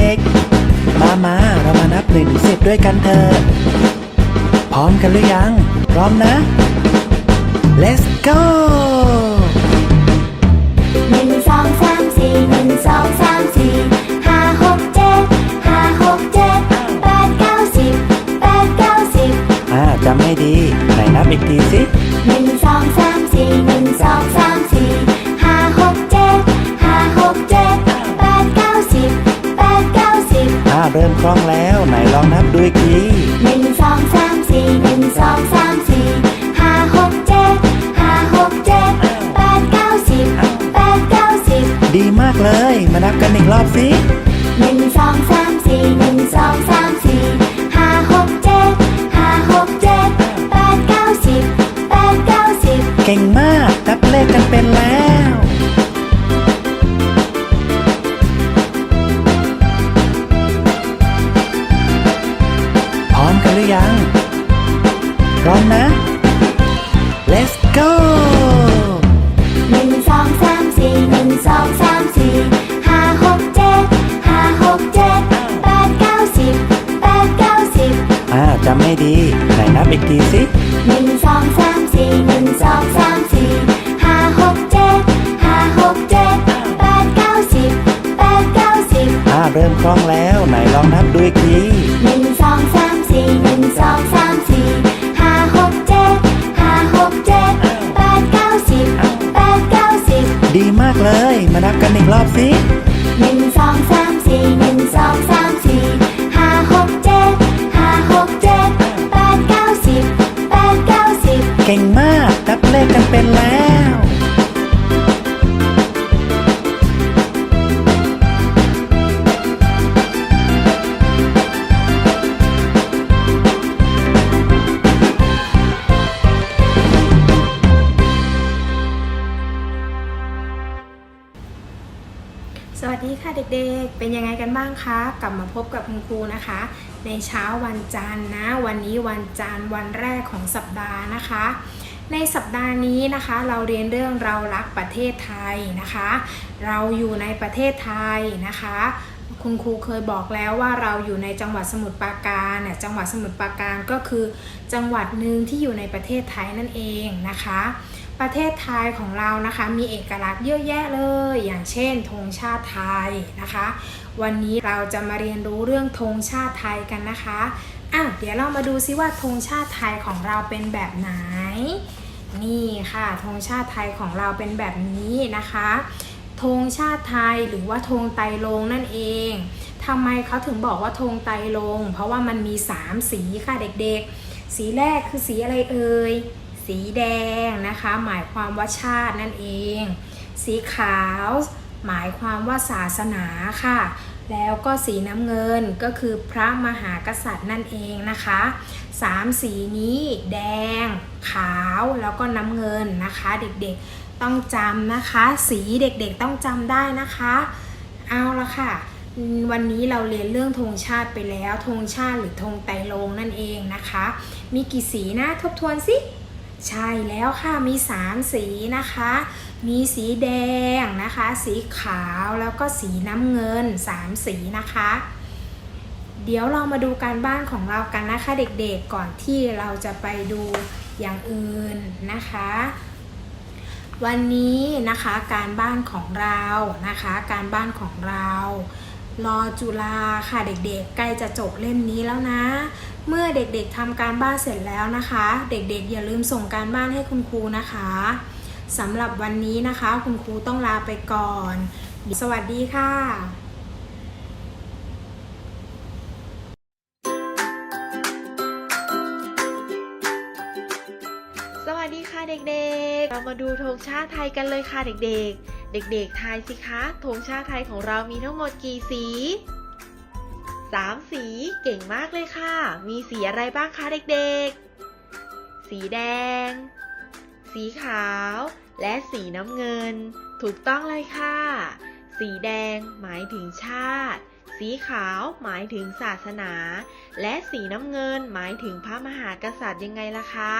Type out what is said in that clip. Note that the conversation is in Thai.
็กมามาเรามานับหนึ่งสิบด้วยกันเถอะ พร้อมกันหรือยัง พร้อมนะ let's go หนึ่งสองสามสี่หนึ่งสองสามสี่ห้าหกเจ็ดห้าหกเจ็ดแปดเก้าสิบแปดเก้าสิบอ่าจำให้ดี ไหนนับอีกทีสิหนึ่งสองสามสี่หนึ่งสองสาม เริ่มคล่องแล้วไหนลองนับดูอีกทีหนึ่งสองสามสี่หนึ่งสองสามสี่ห้าหกเจ็ดห้าหกเจ็ดแปดเก้าสิบแปดเก้าสิบดีมากเลย มานับกันอีกรอบสิ ร้อมนะ let's go หนึ่งสองสามสี่หนึ่งสองสามสี่ห้าหกเจ็ดห้าหกเจ็ดแปดเก้าสิบแปดเก้าสิบอ่าจำให้ดี ไหนนับอีกทีสิหนึ่งสองสามสี่หนึ่งสองสามสี่ห้าหกเจ็ดห้าหกเจ็ดแปดเก้าสิบแปดเก้าสิบอ่าเริ่มคล่องแล้ว ไหนลองนับดูอีกที นับกันอีกรอบสิ ดีค่ะเด็กๆ เป็นยังไงกันบ้างคะ กลับมาพบกับคุณครูนะคะ ในเช้าวันจันทร์นะ วันนี้วันจันทร์วันแรกของสัปดาห์นะคะ ในสัปดาห์นี้นะคะ เราเรียนเรื่องเรารักประเทศไทยนะคะ เราอยู่ในประเทศไทยนะคะ คุณครูเคยบอกแล้วว่าเราอยู่ในจังหวัดสมุทรปราการน่ะจังหวัดสมุทรปราการก็คือ จังหวัดหนึ่งที่อยู่ในประเทศไทยนั่นเองนะคะ ประเทศไทยของเรานะคะมีเอกลักษณ์เยอะแยะเลย อย่างเช่นธงชาติไทยนะคะ วันนี้เราจะมาเรียนรู้เรื่องธงชาติไทยกันนะคะอะเดี๋ยวเรามาดูซิว่าธงชาติไทยของเราเป็นแบบไหน นี่ค่ะธงชาติไทยของเราเป็นแบบนี้นะคะธงชาติไทยหรือว่าธงไตรรงนั่นเองทำไมเขาถึงบอกว่าธงไตรรงเพราะว่ามันมี 3 สีค่ะเด็กๆ สีแรกคือสีอะไรเอ่ย สีแดงนะคะ หมายความว่าชาตินั่นเอง สีขาว หมายความว่าศาสนาค่ะ แล้วก็สีน้ำเงินก็คือพระมหากษัตริย์นั่นเองนะคะสามสีนี้แดง ขาวแล้วก็น้ำเงินนะคะ เด็กๆต้องจำนะคะ สีเด็กๆต้องจำได้นะคะ เอาละค่ะวันนี้เราเรียนเรื่องธงชาติไปแล้วธงชาติหรือธงไตรรงนั่นเองนะคะ มีกี่สีนะทบทวนสิ ใช่แล้วค่ะมี 3 สีนะคะ มีสีแดงนะคะ สีขาวแล้วก็สีน้ำเงิน 3 สีนะคะ เดี๋ยวเรามาดูการบ้านของเรากันนะคะเด็กๆก่อนที่เราจะไปดูอย่างอื่นนะคะ วันนี้นะคะการบ้านของเรานะคะ การบ้านของเรา รอจุฬาค่ะเด็กๆ ใกล้จะจบเล่มนี้แล้วนะ เมื่อเด็กๆทำการบ้านเสร็จแล้วนะคะ เด็กๆ อย่าลืมส่งการบ้านให้คุณครูนะคะสำหรับวันนี้นะคะ คุณครูต้องลาไปก่อน สวัสดีค่ะสวัสดีค่ะเด็กๆ เรามาดูธงชาติไทยกันเลยค่ะเด็กๆ เด็กๆ ทายสิคะธงชาติไทยของเรามีทั้งหมดกี่สีสามสี เก่งมากเลยค่ะ มีสีอะไรบ้างคะเด็กๆ สีแดง สีขาว และสีน้ำเงิน ถูกต้องเลยค่ะ สีแดงหมายถึงชาติ สีขาวหมายถึงศาสนา และสีน้ำเงินหมายถึงพระมหากษัตริย์ยังไงล่ะคะ